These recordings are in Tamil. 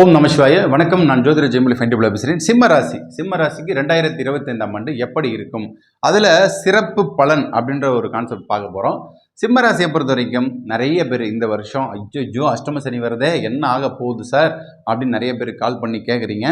ஓம் நமசிவாய வணக்கம். நான் ஜோதிர ஜெயமொழி ஃபைண்டிபிள் பேசுகிறேன் சிம்ம ராசி. சிம்ம ராசிக்கு ரெண்டாயிரத்தி இருபத்தைந்தாம் ஆண்டு எப்படி இருக்கும்? அதில் சிறப்பு பலன் அப்படின்ற ஒரு கான்செப்ட் பார்க்க போகிறோம் சிம்ம ராசியை பொறுத்த வரைக்கும் நிறைய பேர் இந்த வருஷம் ஐயோ அஷ்டம சனி வருதே என்ன ஆக போகுது சார் அப்படின்னு நிறைய பேர் கால் பண்ணி கேட்குறீங்க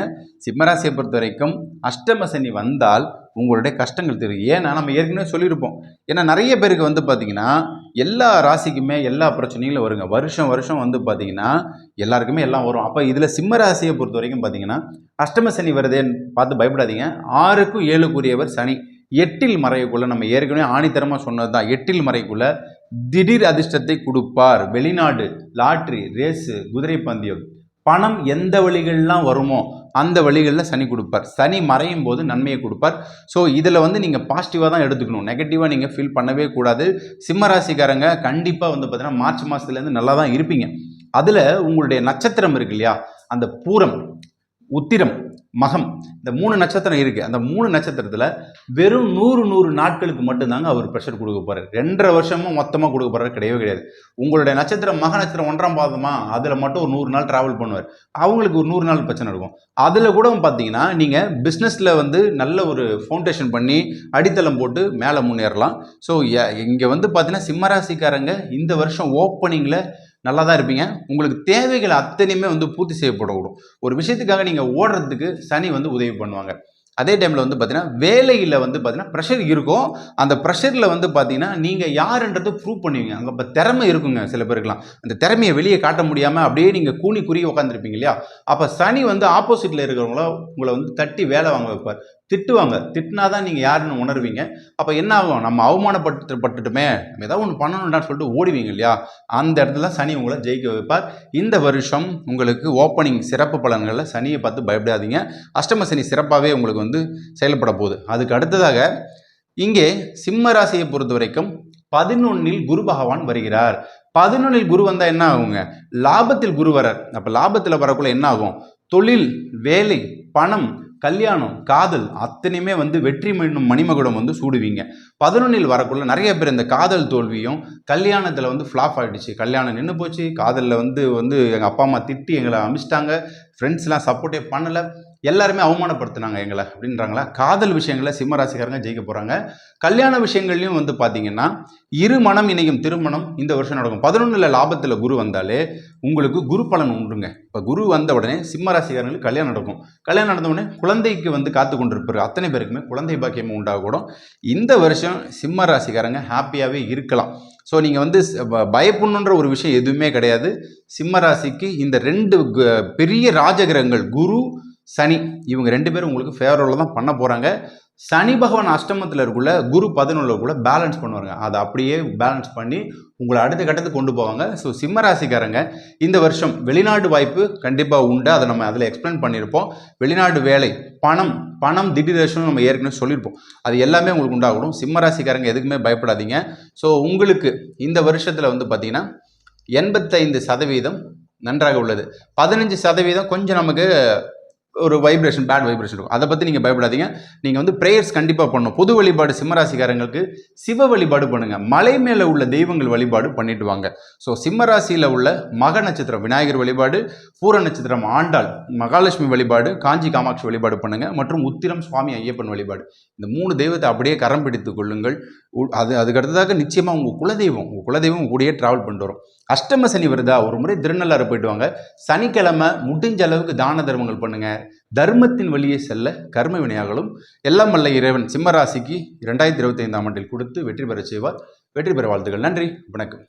சிம்ம ராசியை பொறுத்த வரைக்கும் அஷ்டம சனி வந்தால் உங்களுடைய கஷ்டங்கள் தெரியும் ஏன்னா நம்ம ஏற்கனவே சொல்லியிருப்போம். ஏன்னா நிறைய பேருக்கு வந்து பார்த்தீங்கன்னா எல்லா ராசிக்குமே எல்லா பிரச்சனைகளும் வருங்க. வருஷம் வருஷம் வந்து பார்த்தீங்கன்னா எல்லாருக்குமே எல்லாம் வரும். அப்போ இதில் சிம்ம ராசியை பொறுத்த வரைக்கும் பார்த்தீங்கன்னா அஷ்டம சனி வருதேன்னு பார்த்து பயப்படாதீங்க. ஆறுக்கும் ஏழுக்குரியவர் சனி. எட்டில் மறைக்குள்ளே நம்ம ஏற்கனவே ஆணித்தரமாக சொன்னது தான் எட்டில் மறைக்குள்ளே திடீர் அதிர்ஷ்டத்தை கொடுப்பார். வெளிநாடு லாட்ரி ரேஸு குதிரை பந்தயம். பணம் எந்த வழிகள்லாம் வருமோ அந்த வழிகளில் சனி கொடுப்பார். சனி மறையும் போது நன்மையை கொடுப்பார். ஸோ இதில் வந்து நீங்கள் பாசிட்டிவாக தான் எடுத்துக்கணும். நெகட்டிவாக நீங்கள் ஃபீல் பண்ணவே கூடாது. சிம்ம ராசிக்காரங்க கண்டிப்பாக வந்து பார்த்தீங்கன்னா மார்ச் மாதத்துலேருந்து நல்லா தான் இருப்பீங்க. அதில் உங்களுடைய நட்சத்திரம் இருக்கு இல்லையா? அந்த பூரம் உத்திரம் மகம். இந்த மூணு நட்சத்திரம் இருக்குது அந்த மூணு நட்சத்திரத்தில் வெறும் நூறு நூறு நாட்களுக்கு மட்டும்தாங்க அவர் ப்ரெஷர் கொடுக்க போகிறார் ரெண்டரை வருஷமும் மொத்தமாக கொடுக்க போகிறாரு கிடையவே கிடையாது. உங்களுடைய நட்சத்திரம் மக நட்சத்திரம் ஒன்றாம் பாதமா? அதில் மட்டும் ஒரு நூறு நாள் ட்ராவல் பண்ணுவார். அவங்களுக்கு ஒரு நூறு நாள் பிரச்சனை இருக்கும். அதில் கூட பார்த்தீங்கன்னா நீங்கள் பிஸ்னஸில் வந்து நல்ல ஒரு ஃபவுண்டேஷன் பண்ணி அடித்தளம் போட்டு மேலே முன்னேறலாம். ஸோ இங்கே வந்து பார்த்தீங்கன்னா சிம்மராசிக்காரங்க இந்த வருஷம் ஓப்பனிங்கில் நல்லா தான் இருப்பீங்க. உங்களுக்கு தேவைகள் அத்தனையுமே வந்து பூர்த்தி செய்யப்படக்கூடும். ஒரு விஷயத்துக்காக நீங்கள் ஓடுறதுக்கு சனி வந்து உதவி பண்ணுவாங்க. அதே டைமில் வந்து பார்த்தீங்கன்னா வேலையில் வந்து பார்த்தீங்கன்னா ப்ரெஷர் இருக்கும். அந்த ப்ரெஷரில் வந்து பார்த்தீங்கன்னா நீங்கள் யாருன்றது ப்ரூவ் பண்ணுவீங்க. அங்கே இப்போ திறமை இருக்குங்க சில பேருக்குலாம் அந்த திறமையை வெளியே காட்ட முடியாமல் அப்படியே நீங்கள் கூணி குறி உட்காந்துருப்பீங்க இல்லையா? அப்போ சனி வந்து ஆப்போசிட்டில் இருக்கிறவங்கள உங்களை வந்து தட்டி வேலை வாங்க வைப்பார். திட்டுவாங்க. திட்டினா தான் நீங்கள் யாருன்னு உணர்வீங்க. அப்போ என்ன ஆகும்? நம்ம அவமானப்பட்டு பட்டுட்டுமே. நம்ம ஏதாவது ஒன்று பண்ணணும்னு சொல்லிட்டு ஓடுவீங்க இல்லையா? அந்த இடத்துல சனி உங்களை ஜெயிக்க வைப்பார். இந்த வருஷம் உங்களுக்கு ஓப்பனிங் சிறப்பு பலன்களில் சனியை பார்த்து பயப்படாதீங்க. அஷ்டம சனி சிறப்பாகவே உங்களுக்கு வந்து செயல்பட போகுது. அதுக்கு அடுத்ததாக இங்கே சிம்ம ராசியை பொறுத்த வரைக்கும் பதினொன்னில் குரு பகவான் வருகிறார். பதினொன்னில் குரு வந்தால் என்ன ஆகுங்க? லாபத்தில் குரு வரார் அப்போ லாபத்தில் வரக்குள்ள என்ன ஆகும்? தொழில் வேலை பணம் கல்யாணம் காதல் அத்தனையுமே வந்து வெற்றி மீண்டும் மணிமகுடம் வந்து சூடுவீங்க. பதினொன்னில் வரக்குள்ள நிறைய பேர் இந்த காதல் தோல்வியும் கல்யாணத்தில் வந்து ஃப்ளாப் ஆகிடுச்சு கல்யாணம் நின்று போச்சு. காதலில் வந்து வந்து எங்கள் அப்பா அம்மா திட்டி எங்களை அமிச்சிட்டாங்க. ஃப்ரெண்ட்ஸ்லாம் சப்போர்ட்டே பண்ணலை. எல்லாருமே அவமானப்படுத்தினாங்க எங்களை அப்படின்றாங்களா? காதல் விஷயங்களை சிம்மராசிக்காரங்க ஜெயிக்க போகிறாங்க கல்யாண விஷயங்கள்லையும் வந்து பார்த்தீங்கன்னா இரு மனம் இணையும் திருமணம் இந்த வருஷம் நடக்கும். பதினொன்றில் லாபத்தில் குரு வந்தாலே உங்களுக்கு குரு பலன் உண்டுங்க. இப்போ குரு வந்த உடனே சிம்மராசிக்காரங்களுக்கு கல்யாணம் நடக்கும். கல்யாணம் நடந்த உடனே குழந்தைக்கு வந்து காத்து கொண்டிருப்பார். அத்தனை பேருக்குமே குழந்தை பாக்கியம் உண்டாகக்கூடும் இந்த வருஷம் சிம்ம ராசிக்காரங்க ஹாப்பியாகவே இருக்கலாம். ஸோ நீங்கள் வந்து பயப்படணுன்ற ஒரு விஷயம் எதுவுமே கிடையாது. சிம்ம ராசிக்கு இந்த ரெண்டு பெரிய ராஜகிரகங்கள் குரு சனி. இவங்க ரெண்டு பேரும் உங்களுக்கு ஃபேவரபிள் தான் பண்ண போகிறாங்க சனி பகவான் அஷ்டமத்தில் இருக்குள்ள குரு பதினொன்றுக்குள்ள பேலன்ஸ் பண்ணுவாங்க அதை அப்படியே பேலன்ஸ் பண்ணி உங்களை அடுத்த கட்டத்துக்கு கொண்டு போவாங்க. ஸோ சிம்ம ராசிக்காரங்க இந்த வருஷம் வெளிநாட்டு வாய்ப்பு கண்டிப்பாக உண்டு. அதை நம்ம அதில் எக்ஸ்பிளைன் பண்ணியிருப்போம். வெளிநாட்டு வேலை பணம் பணம் திடீர்னு நம்ம ஏற்கனவே சொல்லியிருப்போம். அது எல்லாமே உங்களுக்கு உண்டாகணும். சிம்ம ராசிக்காரங்க எதுக்குமே பயப்படாதீங்க. ஸோ உங்களுக்கு இந்த வருஷத்தில் வந்து பார்த்தீங்கன்னா எண்பத்தைந்து சதவீதம் நன்றாக உள்ளது. பதினஞ்சு சதவீதம் கொஞ்சம் நமக்கு ஒரு வைப்ரேஷன் பேட் வைப்ரேஷன் இருக்கும். அதை பற்றி நீங்கள் பயப்படாதீங்க. நீங்கள் வந்து ப்ரேயர்ஸ் கண்டிப்பாக பண்ணணும். பொது வழிபாடு சிம்மராசிக்காரங்களுக்கு சிவ வழிபாடு பண்ணுங்கள் மலை மேலே உள்ள தெய்வங்கள் வழிபாடு பண்ணிட்டு வாங்க. ஸோ சிம்மராசியில் உள்ள மக நட்சத்திரம் விநாயகர் வழிபாடு பூர நட்சத்திரம் ஆண்டாள் மகாலட்சுமி வழிபாடு காஞ்சி காமாட்சி வழிபாடு பண்ணுங்கள் மற்றும் உத்திரம் சுவாமி ஐயப்பன் வழிபாடு. இந்த மூணு தெய்வத்தை அப்படியே கரம் பிடித்து கொள்ளுங்கள். அது அதுக்கடுத்ததாக நிச்சயமாக உங்கள் குலதெய்வம் உங்கள் குலதெய்வம் கூடயே ட்ராவல் பண்ணிட்டு வரும். அஷ்டம சனி வருதா? ஒரு முறை திருநள்ளாறு போயிட்டு வாங்க. சனிக்கிழமை முடிஞ்ச அளவுக்கு தான தர்மங்கள் பண்ணுங்கள் தர்மத்தின் வழியே செல்ல கர்ம வினையாகலும் எல்லாம் வல்ல இறைவன் சிம்மராசிக்கு இரண்டாயிரத்தி இருபத்தி ஐந்தாம் ஆண்டில் கொடுத்து வெற்றி பெற செய்வார். வெற்றி பெற வாழ்த்துக்கள். நன்றி. வணக்கம்.